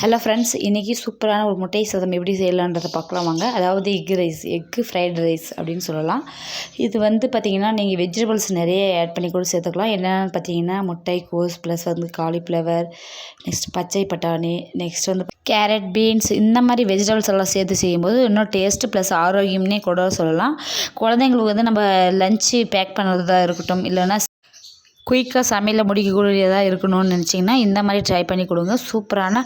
Hello friends இன்றைக்கி சூப்பரான ஒரு முட்டை சாதம் எப்படி செய்யலான்றதை பார்க்கலாம் வாங்க. அதாவது egg rice egg fried rice அப்படின்னு சொல்லலாம். இது வந்து பார்த்திங்கன்னா நீங்கள் வெஜிடபிள்ஸ் நிறைய ஆட் பண்ணி கூட சேர்த்துக்கலாம். என்னென்னு பார்த்தீங்கன்னா முட்டை கோஸ் ப்ளஸ் வந்து காலிஃப்ளவர் நெக்ஸ்ட் பச்சை பட்டாணி நெக்ஸ்ட் வந்து கேரட் பீன்ஸ் இந்த மாதிரி வெஜிடபிள்ஸ் எல்லாம் சேர்த்து செய்யும்போது இன்னும் டேஸ்ட்டு ப்ளஸ் ஆரோக்கியம்னே கூட சொல்லலாம். குழந்தைங்களுக்கு வந்து நம்ம லஞ்சு பேக் பண்ணுறதா இருக்கட்டும் இல்லைன்னா குயிக்காக சமையலில் முடிக்கக்கூடியதாக இருக்கணும்னு நினச்சிங்கன்னா இந்த மாதிரி ட்ரை பண்ணி கொடுங்க. சூப்பரான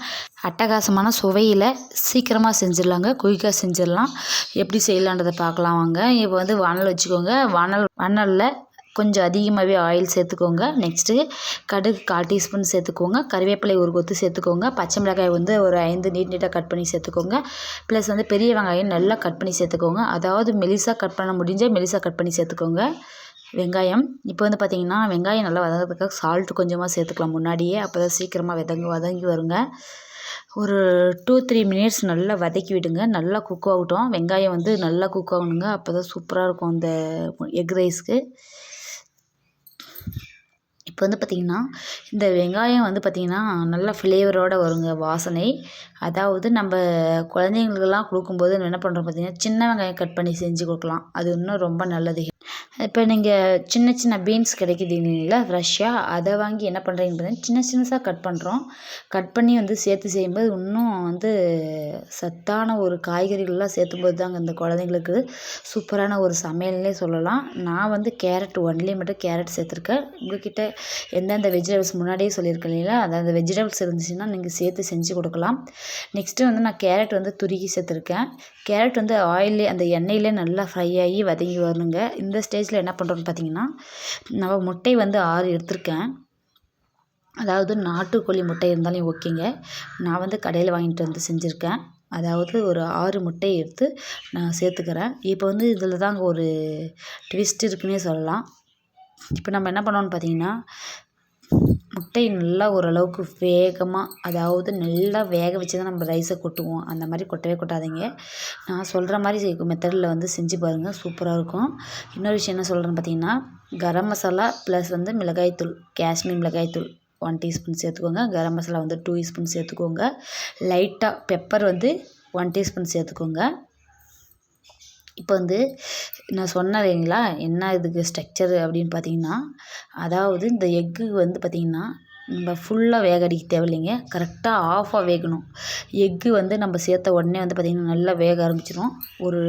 அட்டகாசமான சுவையில் சீக்கிரமாக செஞ்சிடலாங்க. குயிக்காக செஞ்சிடலாம். எப்படி செய்யலான்றதை பார்க்கலாம் வாங்க. இப்போ வந்து வானல் வச்சுக்கோங்க. வானல் வானலில் கொஞ்சம் அதிகமாகவே ஆயில் சேர்த்துக்கோங்க. நெக்ஸ்ட்டு கடுகு கால் டீஸ்பூன் சேர்த்துக்கோங்க. கருவேப்பிலை ஒரு கொத்து சேர்த்துக்கோங்க. பச்சை மிளகாய் வந்து ஒரு ஐந்து நீட் நீட்டாக கட் பண்ணி சேர்த்துக்கோங்க. ப்ளஸ் வந்து பெரிய வெங்காயம் நல்லா கட் பண்ணி சேர்த்துக்கோங்க. அதாவது மெலிசாக கட் பண்ண முடிஞ்சால் மெலிசாக கட் பண்ணி சேர்த்துக்கோங்க. வெங்காயம். இப்போ வந்து பார்த்திங்கன்னா வெங்காயம் நல்லா வதங்கிறதுக்காக சால்ட்டு கொஞ்சமாக சேர்த்துக்கலாம். முன்னாடியே அப்போ தான் சீக்கிரமாக வதங்கி வதங்கி வருங்க. ஒரு டூ த்ரீ மினிட்ஸ் நல்லா வதக்கி விடுங்க. நல்லா குக் ஆகட்டும். வெங்காயம் வந்து நல்லா குக் ஆகணுங்க. அப்போ தான் சூப்பராக இருக்கும் அந்த எக் ரைஸ்க்கு இப்போ வந்து பார்த்திங்கன்னா இந்த வெங்காயம் வந்து பார்த்திங்கன்னா நல்லா ஃப்ளேவரோடு வருங்க வாசனை. அதாவது நம்ம குழந்தைங்களுக்கெல்லாம் கொடுக்கும்போது என்ன பண்ணுறோம் பார்த்திங்கன்னா சின்ன வெங்காயம் கட் பண்ணி செஞ்சு கொடுக்கலாம். அது இன்னும் ரொம்ப நல்லது. இப்போ நீங்கள் சின்ன சின்ன பீன்ஸ் கிடைக்குது இல்லைங்களா ஃப்ரெஷ்ஷாக அதை வாங்கி என்ன பண்ணுறீங்கன்னு பார்த்தீங்கன்னா சின்ன சின்னதாக கட் பண்ணுறோம் கட் பண்ணி வந்து சேர்த்து செய்யும்போது இன்னும் வந்து சத்தான ஒரு காய்கறிகள்லாம் சேர்த்தும்போது தாங்க இந்த குழந்தைங்களுக்கு சூப்பரான ஒரு சமையல்னே சொல்லலாம். நான் வந்து கேரட் ஒன்லி மட்டும் கேரட் சேர்த்துருக்கேன். உங்கள்கிட்ட எந்தெந்த வெஜிடபிள்ஸ் முன்னாடியே சொல்லியிருக்கேன் இல்லைங்களா? அந்த வெஜிடபிள்ஸ் இருந்துச்சுன்னா நீங்கள் சேர்த்து செஞ்சு கொடுக்கலாம். நெக்ஸ்ட்டு வந்து நான் கேரட் வந்து துருக்கி சேர்த்துருக்கேன். கேரட் வந்து ஆயிலே அந்த எண்ணெயிலே நல்லா ஃப்ரை ஆகி வதங்கி வரணுங்க. இந்த ஸ்டேஜ் ஸ்டேஜில் என்ன பண்ணுறோன்னு பார்த்தீங்கன்னா நான் முட்டை வந்து ஆறு எடுத்திருக்கேன். அதாவது நாட்டுக்கோழி முட்டை இருந்தாலும் ஓகேங்க. நான் வந்து கடையில் வாங்கிட்டு வந்து செஞ்சுருக்கேன். அதாவது ஒரு ஆறு முட்டையை எடுத்து நான் சேர்த்துக்கிறேன். இப்போ வந்து இதில் தாங்க ஒரு ட்விஸ்ட் இருக்குன்னே சொல்லலாம். இப்போ நம்ம என்ன பண்ணோன்னு பார்த்தீங்கன்னா முட்டையை நல்லா ஓரளவுக்கு வேகமாக அதாவது நல்லா வேக வச்சு தான் நம்ம ரைஸை கொட்டுவோம். அந்த மாதிரி கொட்டவே கொட்டாதீங்க. நான் சொல்கிற மாதிரி மெத்தடில் வந்து செஞ்சு பாருங்கள் சூப்பராக இருக்கும். இன்னொரு விஷயம் என்ன சொல்கிறேன்னு பார்த்தீங்கன்னா கரம் மசாலா ப்ளஸ் வந்து மிளகாய்த்தூள் காஷ்மீர் மிளகாய்த்தூள் ஒன் டீஸ்பூன் சேர்த்துக்கோங்க. கரம் மசாலா வந்து டூ ஸ்பூன் சேர்த்துக்கோங்க. லைட்டாக பெப்பர் வந்து ஒன் டீஸ்பூன் சேர்த்துக்கோங்க. இப்போ வந்து நான் சொன்னேன் இல்லைங்களா என்ன இதுக்கு ஸ்ட்ரக்சரு அப்படின்னு பார்த்தீங்கன்னா அதாவது இந்த எக்கு வந்து பார்த்திங்கன்னா நம்ம ஃபுல்லாக வேக அடிக்க தேவையில்லைங்க. கரெக்டாக ஆஃபாக வேகணும். எக்கு வந்து நம்ம சேர்த்த உடனே வந்து பார்த்திங்கன்னா நல்லா வேக ஆரம்பிச்சிடும் ஒரு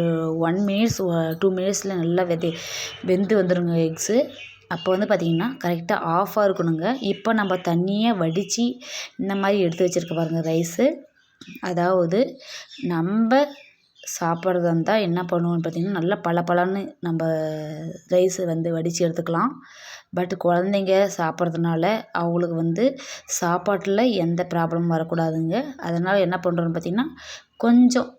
ஒன் மினிட்ஸ் டூ மினிட்ஸில் நல்லா வெதி வெந்து வந்துடுங்க எக்ஸு அப்போ வந்து பார்த்திங்கன்னா கரெக்டாக ஆஃபாக இருக்கணுங்க. இப்போ நம்ம தண்ணியை வடித்து இந்த மாதிரி எடுத்து வச்சுருக்க பாருங்கள் ரைஸு அதாவது நம்ம சாப்பிட்றதா இருந்தால் என்ன பண்ணுவோன்னு பார்த்திங்கன்னா நல்லா பளபளன்னு நம்ம ரைஸை வந்து வடித்து எடுத்துக்கலாம். பட் குழந்தைங்க சாப்பிட்றதுனால அவங்களுக்கு வந்து சாப்பாட்டில் எந்த ப்ராப்ளமும் வரக்கூடாதுங்க. அதனால் என்ன பண்ணுறோன்னு பார்த்திங்கன்னா கொஞ்சம்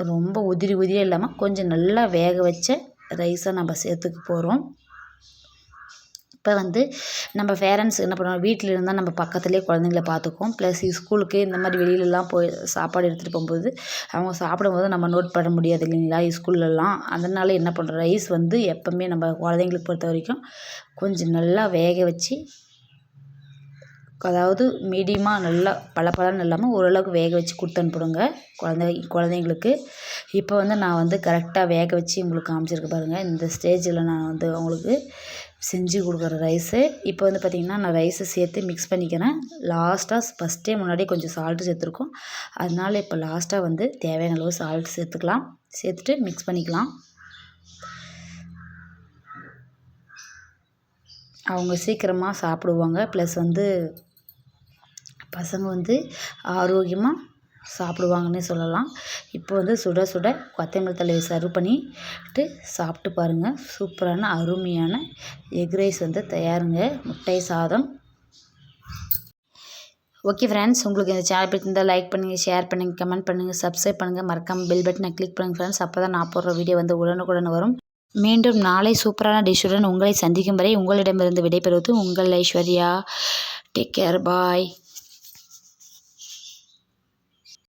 ரொம்ப உதிரி உதிரியாக இல்லாமல் கொஞ்சம் நல்லா வேக வச்ச ரைஸை நம்ம சேர்த்துக்க போகிறோம் இப்போ வந்து நம்ம பேரண்ட்ஸ் என்ன பண்ணுவோம் வீட்டில் இருந்தால் நம்ம பக்கத்துலேயே குழந்தைங்கள பார்த்துக்குவோம். ப்ளஸ் ஸ்கூலுக்கு இந்த மாதிரி வெளியிலலாம் போய் சாப்பாடு எடுத்துகிட்டு போகும்போது அவங்க சாப்பிடும்போது நம்ம நோட் பண்ண முடியாது இல்லைங்களா? ஸ்கூல்லலாம் அதனால் என்ன பண்ணுறோம் ரைஸ் வந்து எப்போவுமே நம்ம குழந்தைங்களுக்கு பொறுத்த வரைக்கும் கொஞ்சம் நல்லா வேக வச்சு அதாவது மீடியமாக நல்லா பளபளன்னு இல்லாமல் ஓரளவுக்கு வேக வச்சு கொடுத்து அனுப்பிடுங்க குழந்தை குழந்தைங்களுக்கு. இப்போ வந்து நான் வந்து கரெக்டாக வேக வச்சு உங்களுக்கு காமிச்சிருக்க பாருங்கள் இந்த ஸ்டேஜில் நான் வந்து அவங்களுக்கு செஞ்சு கொடுக்குற ரைஸு இப்போ வந்து பார்த்திங்கன்னா நான் ரைஸை சேர்த்து மிக்ஸ் பண்ணிக்கிறேன். லாஸ்ட்டாக ஃபஸ்ட்டே முன்னாடியே கொஞ்சம் சால்ட்டு சேர்த்துருக்கோம். அதனால் இப்போ லாஸ்ட்டாக வந்து தேவையான அளவு சால்ட் சேர்த்துக்கலாம். சேர்த்துட்டு மிக்ஸ் பண்ணிக்கலாம். அவங்க சீக்கிரமாக சாப்பிடுவாங்க. ப்ளஸ் வந்து பசங்க வந்து ஆரோக்கியமாக சாப்பிடுவாங்கன்னே சொல்லலாம். இப்போ வந்து சுட சுட கொத்தமல்லி தலையை சர்வ் பண்ணிட்டு சாப்பிட்டு பாருங்கள் சூப்பரான அருமையான எக் ரைஸ் வந்து தயாருங்க. முட்டை சாதம். ஓகே ஃப்ரெண்ட்ஸ் உங்களுக்கு இந்த சேனல் பிடிச்சிருந்தால் லைக் பண்ணுங்கள் ஷேர் பண்ணுங்கள் கமெண்ட் பண்ணுங்கள் சப்ஸ்கிரைப் பண்ணுங்கள் மறக்காமல் பெல் பட்டனை கிளிக் பண்ணுங்கள் ஃப்ரெண்ட்ஸ் அப்போ தான் நான் போடுற வீடியோ வந்து உடனுக்குடன் வரும். மீண்டும் நாளை சூப்பரான டிஷ்ஷுடன் உங்களை சந்திக்கும் வரை உங்களிடமிருந்து விடைபெறுவது உங்கள் ஐஸ்வர்யா. Take care bye